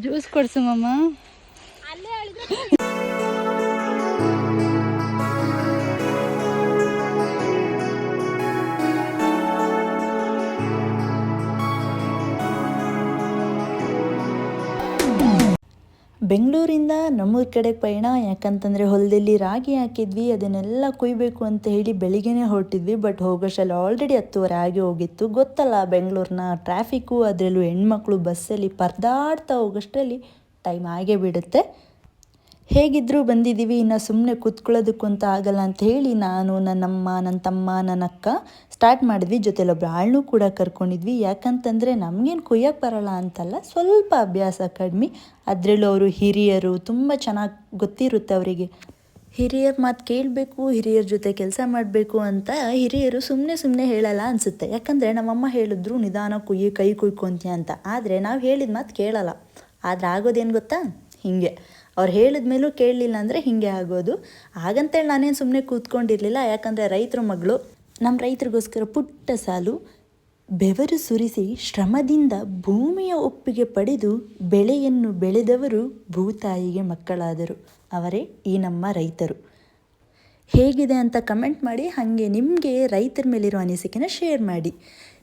Juice ಕೊಡ್ಸು ಮಮ್ಮ ಬೆಂಗಳೂರಿಂದ ನಮ್ಮೂರ ಕಡೆ ಪಯಣ, ಯಾಕಂತಂದರೆ ಹೊಲದಲ್ಲಿ ರಾಗಿ ಹಾಕಿದ್ವಿ, ಅದನ್ನೆಲ್ಲ ಕುಯ್ಬೇಕು ಅಂತ ಹೇಳಿ ಬೆಳಿಗ್ಗೆನೇ ಹೊರಟಿದ್ವಿ ಬಟ್ ಹೋಗೋಷ್ಟಲ್ಲಿ ಆಲ್ರೆಡಿ ಹತ್ತುವರೆ ಆಗಿ ಹೋಗಿತ್ತು. ಗೊತ್ತಲ್ಲ, ಬೆಂಗಳೂರಿನ ಟ್ರಾಫಿಕ್ಕು ಅದರಲ್ಲೂ ಹೆಣ್ಮಕ್ಳು ಬಸ್ಸಲ್ಲಿ ಪರದಾಡ್ತಾ ಹೋಗೋಷ್ಟರಲ್ಲಿ ಟೈಮ್ ಆಗೇ ಬಿಡುತ್ತೆ. ಹೇಗಿದ್ದರೂ ಬಂದಿದ್ದೀವಿ, ಇನ್ನು ಸುಮ್ಮನೆ ಕೂತ್ಕೊಳ್ಳೋದಕ್ಕೂ ಅಂತ ಆಗಲ್ಲ ಅಂತ ಹೇಳಿ ನಾನು ನನ್ನಮ್ಮ ನನ್ನ ತಮ್ಮ, ನನ್ನ ಅಕ್ಕ ಸ್ಟಾರ್ಟ್ ಮಾಡಿದ್ವಿ. ಜೊತೆಲಿ ಒಬ್ರು ಆಳ್ನೂ ಕೂಡ ಕರ್ಕೊಂಡಿದ್ವಿ. ಯಾಕಂತಂದರೆ ನಮಗೇನು ಕುಯ್ಯಕ್ಕೆ ಬರಲ್ಲ ಅಂತಲ್ಲ, ಸ್ವಲ್ಪ ಅಭ್ಯಾಸ ಕಡಿಮೆ. ಅದರಲ್ಲೂ ಅವರು ಹಿರಿಯರು, ತುಂಬ ಚೆನ್ನಾಗಿ ಗೊತ್ತಿರುತ್ತೆ ಅವರಿಗೆ. ಹಿರಿಯರ ಮಾತು ಕೇಳಬೇಕು, ಹಿರಿಯರ ಜೊತೆ ಕೆಲಸ ಮಾಡಬೇಕು ಅಂತ ಹಿರಿಯರು ಸುಮ್ಮನೆ ಸುಮ್ಮನೆ ಹೇಳಲ್ಲ ಅನಿಸುತ್ತೆ. ಯಾಕಂದರೆ ನಮ್ಮಮ್ಮ ಹೇಳಿದ್ರು, ನಿಧಾನ ಕುಯ್ಯಿ, ಕೈ ಕುಯ್ಕೊಂತೀಯ ಅಂತ. ಆದರೆ ನಾವು ಹೇಳಿದ ಮಾತು ಕೇಳಲ್ಲ. ಆದರೆ ಆಗೋದೇನು ಗೊತ್ತಾ? ಹೀಗೆ. ಅವ್ರು ಹೇಳಿದ ಮೇಲೂ ಕೇಳಲಿಲ್ಲ ಅಂದರೆ ಹೀಗೆ ಆಗೋದು. ಹಾಗಂತೇಳಿ ನಾನೇನು ಸುಮ್ಮನೆ ಕೂತ್ಕೊಂಡಿರಲಿಲ್ಲ. ಯಾಕಂದರೆ ರೈತರ ಮಗಳು ನಮ್ಮ ರೈತರಿಗೋಸ್ಕರ ಪುಟ್ಟ ಸಾಲು ಬೆವರು ಸುರಿಸಿ ಶ್ರಮದಿಂದ ಭೂಮಿಯ ಒಪ್ಪಿಗೆ ಪಡೆದು ಬೆಳೆಯನ್ನು ಬೆಳೆದವರು ಭೂತಾಯಿಗೆ ಮಕ್ಕಳಾದರು. ಅವರೇ ಈ ನಮ್ಮ ರೈತರು. ಹೇಗಿದೆ ಅಂತ ಕಮೆಂಟ್ ಮಾಡಿ, ಹಾಗೆ ನಿಮಗೆ ರೈತರ ಮೇಲಿರೋ ಅನಿಸಿಕೆನ ಶೇರ್ ಮಾಡಿ.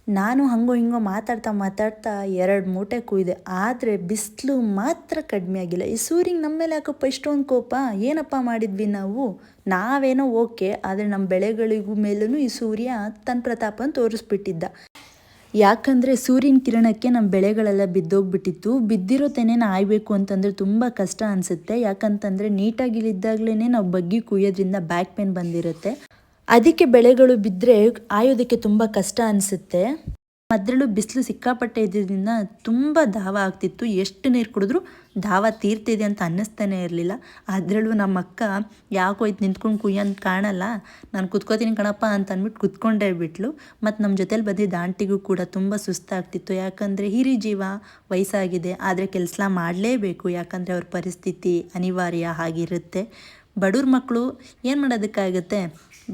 ನಾನು ಹಂಗೋ ಹಿಂಗೋ ಮಾತಾಡ್ತಾ ಮಾತಾಡ್ತಾ ಎರಡು ಮೂಟೆ ಕುಯ್ದೆ. ಆದರೆ ಬಿಸಿಲು ಮಾತ್ರ ಕಡಿಮೆ ಆಗಿಲ್ಲ. ಈ ಸೂರ್ಯನ ನಮ್ಮ ಮೇಲೆ ಯಾಕಪ್ಪ ಇಷ್ಟೊಂದು ಕೋಪ? ಏನಪ್ಪ ಮಾಡಿದ್ವಿ ನಾವು? ನಾವೇನೋ ಓಕೆ, ಆದರೆ ನಮ್ಮ ಬೆಳೆಗಳಿಗೂ ಮೇಲೂ ಈ ಸೂರ್ಯ ತನ್ನ ಪ್ರತಾಪನ ತೋರಿಸ್ಬಿಟ್ಟಿದ್ದ. ಯಾಕಂದರೆ ಸೂರ್ಯನ ಕಿರಣಕ್ಕೆ ನಮ್ಮ ಬೆಳೆಗಳೆಲ್ಲ ಬಿದ್ದೋಗ್ಬಿಟ್ಟಿತ್ತು. ಬಿದ್ದಿರೋ ತೆನೆನ ಆಯ್ಬೇಕು ಅಂತಂದರೆ ತುಂಬ ಕಷ್ಟ ಅನಿಸುತ್ತೆ. ಯಾಕಂತಂದರೆ ನೀಟಾಗಿಲ್ಲಿದ್ದಾಗಲೇ ನಾವು ಬಗ್ಗಿ ಕುಯ್ಯೋದ್ರಿಂದ ಬ್ಯಾಕ್ ಪೇನ್ ಬಂದಿರುತ್ತೆ. ಅದಕ್ಕೆ ಬೆಳೆಗಳು ಬಿದ್ದರೆ ಆಯೋದಕ್ಕೆ ತುಂಬ ಕಷ್ಟ ಅನಿಸುತ್ತೆ. ಅದರಲ್ಲೂ ಬಿಸಿಲು ಸಿಕ್ಕಾಪಟ್ಟೆ ಇದ್ದಿದ್ದರಿಂದ ತುಂಬ ದಾವ ಆಗ್ತಿತ್ತು. ಎಷ್ಟು ನೀರು ಕುಡಿದ್ರೂ ದಾವ ತೀರ್ತಿದೆ ಅಂತ ಅನ್ನಿಸ್ತಾನೆ ಇರಲಿಲ್ಲ. ಅದರಲ್ಲೂ ನಮ್ಮ ಅಕ್ಕ ಯಾಕೋ ಇದು ನಿಂತ್ಕೊಂಡು ಕುಯ್ಯಂತ ಕಾಣಲ್ಲ. ನಾನು ಕುತ್ಕೋತೀನಿ ಕಣಪ್ಪ ಅಂತ ಅಂದ್ಬಿಟ್ಟು ಕುತ್ಕೊಂಡೇ ಬಿಟ್ಲು. ಮತ್ತು ನಮ್ಮ ಜೊತೇಲಿ ಬಂದಿದ್ದ ಆಂಟಿಗೂ ಕೂಡ ತುಂಬ ಸುಸ್ತಾಗ್ತಿತ್ತು. ಯಾಕಂದರೆ ಹಿರಿ ಜೀವ ವಯಸ್ಸಾಗಿದೆ, ಆದರೆ ಕೆಲಸ ಮಾಡಲೇಬೇಕು. ಯಾಕಂದರೆ ಅವ್ರ ಪರಿಸ್ಥಿತಿ ಅನಿವಾರ್ಯ ಆಗಿರುತ್ತೆ. ಬಡವ್ರ ಮಕ್ಕಳು ಏನು ಮಾಡೋದಕ್ಕಾಗುತ್ತೆ?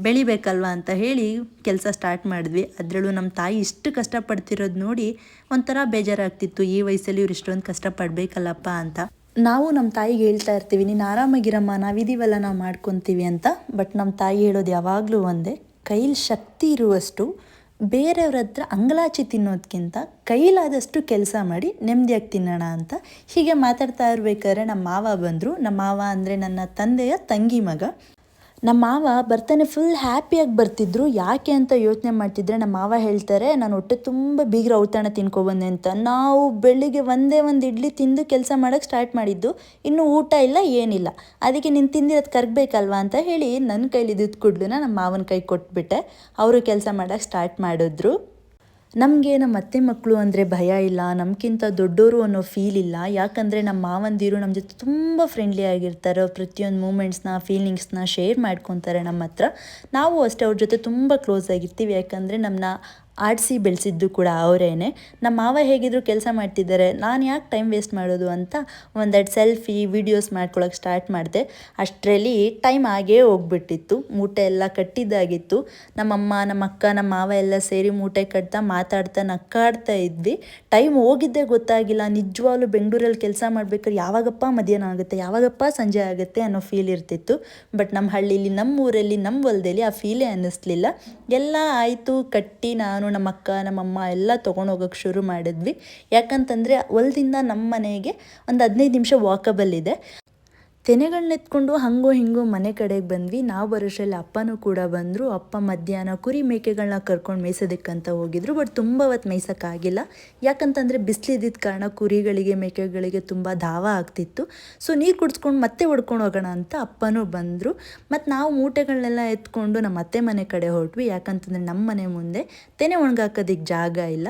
ಬೆಳಿಬೇಕಲ್ವ ಅಂತ ಹೇಳಿ ಕೆಲಸ ಸ್ಟಾರ್ಟ್ ಮಾಡಿದ್ವಿ. ಅದರಲ್ಲೂ ನಮ್ಮ ತಾಯಿ ಇಷ್ಟು ಕಷ್ಟಪಡ್ತಿರೋದು ನೋಡಿ ಒಂಥರ ಬೇಜಾರಾಗ್ತಿತ್ತು. ಈ ವಯಸ್ಸಲ್ಲಿ ಇವ್ರು ಇಷ್ಟೊಂದು ಕಷ್ಟಪಡಬೇಕಲ್ಲಪ್ಪ ಅಂತ. ನಾವು ನಮ್ಮ ತಾಯಿಗೆ ಹೇಳ್ತಾ ಇರ್ತೀವಿ, ನೀನು ಆರಾಮಾಗಿರಮ್ಮ ನಾವಿದೀವಲ್ಲ ನಾವು ಮಾಡ್ಕೊತೀವಿ ಅಂತ. ಬಟ್ ನಮ್ಮ ತಾಯಿ ಹೇಳೋದು ಯಾವಾಗಲೂ ಒಂದೇ, ಕೈಲಿ ಶಕ್ತಿ ಇರುವಷ್ಟು ಬೇರೆಯವ್ರ ಹತ್ರ ಅಂಗಲಾಚಿ ತಿನ್ನೋದಕ್ಕಿಂತ ಕೈಲಾದಷ್ಟು ಕೆಲಸ ಮಾಡಿ ನೆಮ್ಮದಿಯಾಗಿ ತಿನ್ನೋಣ ಅಂತ. ಹೀಗೆ ಮಾತಾಡ್ತಾ ಇರ್ಬೇಕಾದ್ರೆ ನಮ್ಮ ಮಾವ ಬಂದರು. ನಮ್ಮ ಮಾವ ಅಂದರೆ ನನ್ನ ತಂದೆಯ ತಂಗಿ ಮಗ. ನಮ್ಮ ಮಾವ ಬರ್ತಾನೆ ಫುಲ್ ಹ್ಯಾಪಿಯಾಗಿ ಬರ್ತಿದ್ರು. ಯಾಕೆ ಅಂತ ಯೋಚನೆ ಮಾಡ್ತಿದ್ರೆ ನಮ್ಮ ಮಾವ ಹೇಳ್ತಾರೆ, ನಾನು ಹೊಟ್ಟೆ ತುಂಬ ಬೀಗ್ರ ಔತಣ ತಿನ್ಕೊಬಂದೆ ಅಂತ. ನಾವು ಬೆಳಿಗ್ಗೆ ಒಂದೇ ಒಂದು ಇಡ್ಲಿ ತಿಂದು ಕೆಲಸ ಮಾಡೋಕ್ಕೆ ಸ್ಟಾರ್ಟ್ ಮಾಡಿದ್ದು. ಇನ್ನೂ ಊಟ ಇಲ್ಲ, ಏನಿಲ್ಲ. ಅದಕ್ಕೆ ನೀನು ತಿಂದಿರೋದು ಕರ್ಗಬೇಕಲ್ವಾ ಅಂತ ಹೇಳಿ ನನ್ನ ಕೈಲಿ ಇದ್ದಿದ್ದು ಕುಡ್ಲನ್ನ ನಮ್ಮ ಮಾವನ ಕೈ ಕೊಟ್ಬಿಟ್ಟೆ. ಅವರು ಕೆಲಸ ಮಾಡೋಕ್ಕೆ ಸ್ಟಾರ್ಟ್ ಮಾಡಿದ್ರು. ನಮಗೆ ನಮ್ಮ ಅತ್ತೆ ಮಕ್ಕಳು ಅಂದರೆ ಭಯ ಇಲ್ಲ ನಮಗಿಂತ ದೊಡ್ಡವರು ಅನ್ನೋ ಫೀಲ್ ಇಲ್ಲ. ಯಾಕಂದರೆ ನಮ್ಮ ಮಾವಂದಿರು ನಮ್ಮ ಜೊತೆ ತುಂಬ ಫ್ರೆಂಡ್ಲಿ ಆಗಿರ್ತಾರೆ. ಪ್ರತಿಯೊಂದು ಮೂಮೆಂಟ್ಸ್ನ ಫೀಲಿಂಗ್ಸ್ನ ಶೇರ್ ಮಾಡ್ಕೊತಾರೆ ನಮ್ಮ ಹತ್ರ. ನಾವು ಅಷ್ಟೇ, ಅವ್ರ ಜೊತೆ ತುಂಬ ಕ್ಲೋಸ್ ಆಗಿರ್ತೀವಿ. ಯಾಕಂದರೆ ನಮ್ಮನ್ನ ಆಡಿಸಿ ಬೆಳೆಸಿದ್ದು ಕೂಡ ಅವರೇನೆ. ನಮ್ಮ ಮಾವ ಹೇಗಿದ್ರು ಕೆಲಸ ಮಾಡ್ತಿದ್ದಾರೆ, ನಾನು ಯಾಕೆ ಟೈಮ್ ವೇಸ್ಟ್ ಮಾಡೋದು ಅಂತ ಒಂದೆರಡು ಸೆಲ್ಫಿ ವಿಡಿಯೋಸ್ ಮಾಡ್ಕೊಳಕ್ಕೆ ಸ್ಟಾರ್ಟ್ ಮಾಡಿದೆ. ಅಷ್ಟರಲ್ಲಿ ಟೈಮ್ ಆಗೇ ಹೋಗ್ಬಿಟ್ಟಿತ್ತು, ಮೂಟೆ ಎಲ್ಲ ಕಟ್ಟಿದ್ದಾಗಿತ್ತು. ನಮ್ಮಮ್ಮ ನಮ್ಮ ಅಕ್ಕ ನಮ್ಮ ಮಾವ ಎಲ್ಲ ಸೇರಿ ಮೂಟೆ ಕಟ್ತಾ ಮಾತಾಡ್ತಾ ನಕ್ಕಾಡ್ತಾ ಇದ್ವಿ. ಟೈಮ್ ಹೋಗಿದ್ದೇ ಗೊತ್ತಾಗಿಲ್ಲ, ನಿಜವಾಗ್ಲೂ ಬೆಂಗಳೂರಲ್ಲಿ ಕೆಲಸ ಮಾಡ್ಬೇಕಾದ್ರೆ ಯಾವಾಗಪ್ಪ ಮಧ್ಯಾಹ್ನ ಆಗುತ್ತೆ, ಯಾವಾಗಪ್ಪ ಸಂಜೆ ಆಗುತ್ತೆ ಅನ್ನೋ ಫೀಲ್ ಇರ್ತಿತ್ತು. ಬಟ್ ನಮ್ಮ ಹಳ್ಳೀಲಿ ನಮ್ಮ ಊರಲ್ಲಿ ನಮ್ಮ ಹೊಲದಲ್ಲಿ ಆ ಫೀಲೇ ಅನ್ನಿಸ್ಲಿಲ್ಲ. ಎಲ್ಲ ಆಯಿತು, ಕಟ್ಟಿ ನಾನು ನಮ್ಮ ಅಕ್ಕ ನಮ್ಮಮ್ಮ ಎಲ್ಲ ತೊಗೊಂಡೋಗೋಕ್ಕೆ ಶುರು ಮಾಡಿದ್ವಿ. ಯಾಕಂತಂದರೆ, ಹೊಲದಿಂದ ನಮ್ಮ ಮನೆಗೆ ಒಂದು ಹದಿನೈದು ನಿಮಿಷ ವಾಕಬಲ್ ಇದೆ. ತೆನೆಗಳನ್ನ ಎತ್ಕೊಂಡು ಹಂಗೋ ಹಿಂಗೋ ಮನೆ ಕಡೆಗೆ ಬಂದ್ವಿ. ನಾವು ಬರೋಷ್ಟರಲ್ಲಿ ಅಪ್ಪನೂ ಕೂಡ ಬಂದರು. ಅಪ್ಪ ಮಧ್ಯಾಹ್ನ ಕುರಿ ಮೇಕೆಗಳನ್ನ ಕರ್ಕೊಂಡು ಮೇಯ್ಸೋದಕ್ಕಂತ ಹೋಗಿದ್ರು. ಬಟ್ ತುಂಬ ಅವತ್ತು ಮೇಯ್ಸೋಕ್ಕಾಗಿಲ್ಲ. ಯಾಕಂತಂದರೆ ಬಿಸಿಲಿದ್ದಿದ್ದ ಕಾರಣ ಕುರಿಗಳಿಗೆ, ಮೇಕೆಗಳಿಗೆ ತುಂಬ ಧಾವ ಆಗ್ತಿತ್ತು. ಸೊ ನೀರು ಕುಡಿಸ್ಕೊಂಡು ಮತ್ತೆ ಹೊಡ್ಕೊಂಡು ಹೋಗೋಣ ಅಂತ ಅಪ್ಪನೂ ಬಂದರು. ಮತ್ತು ನಾವು ಮೂಟೆಗಳನ್ನೆಲ್ಲ ಎತ್ಕೊಂಡು ನಮ್ಮ ಅತ್ತೆ ಮನೆ ಕಡೆ ಹೊರಟ್ವಿ. ಯಾಕಂತಂದರೆ ನಮ್ಮ ಮನೆ ಮುಂದೆ ತೆನೆ ಒಣಗಾಕೋದಕ್ಕೆ ಜಾಗ ಇಲ್ಲ.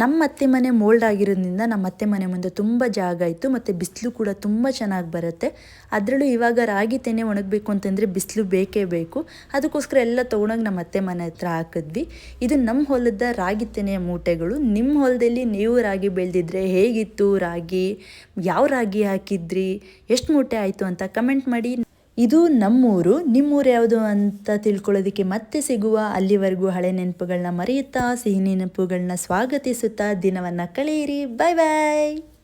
ನಮ್ಮ ಅತ್ತೆ ಮನೆ ಮೋಲ್ಡ್ ಆಗಿರೋದ್ರಿಂದ ನಮ್ಮ ಅತ್ತೆ ಮನೆ ಮುಂದೆ ತುಂಬ ಜಾಗ ಇತ್ತು ಮತ್ತು ಬಿಸಿಲು ಕೂಡ ತುಂಬ ಚೆನ್ನಾಗಿ ಬರುತ್ತೆ. ಅದರಲ್ಲೂ ಇವಾಗ ರಾಗಿ ತೆನೆ ಒಣಗಬೇಕು ಅಂತಂದರೆ ಬಿಸಿಲು ಬೇಕೇ ಬೇಕು. ಅದಕ್ಕೋಸ್ಕರ ಎಲ್ಲ ತೊಗೊಂಡೋಗಿ ನಮ್ಮ ಅತ್ತೆ ಮನೆ ಹತ್ರ ಹಾಕಿದ್ವಿ. ಇದು ನಮ್ಮ ಹೊಲದ ರಾಗಿ ತೆನೆಯ ಮೂಟೆಗಳು. ನಿಮ್ಮ ಹೊಲದಲ್ಲಿ ನೀವು ರಾಗಿ ಬೆಳೆದಿದ್ರೆ ಹೇಗಿತ್ತು ರಾಗಿ? ಯಾವ ರಾಗಿ ಹಾಕಿದ್ರಿ? ಎಷ್ಟು ಮೂಟೆ ಆಯಿತು ಅಂತ ಕಮೆಂಟ್ ಮಾಡಿ. ಇದು ನಮ್ಮೂರು, ನಿಮ್ಮೂರು ಯಾವುದು ಅಂತ ತಿಳ್ಕೊಳ್ಳೋದಕ್ಕೆ ಮತ್ತೆ ಸಿಗುವ ಅಲ್ಲಿವರೆಗೂ ಹಳೆ ನೆನಪುಗಳನ್ನ ಮರೆಯುತ್ತಾ, ಸಿಹಿ ನೆನಪುಗಳನ್ನ ಸ್ವಾಗತಿಸುತ್ತಾ ದಿನವನ್ನು ಕಳೆಯಿರಿ. ಬಾಯ್ ಬಾಯ್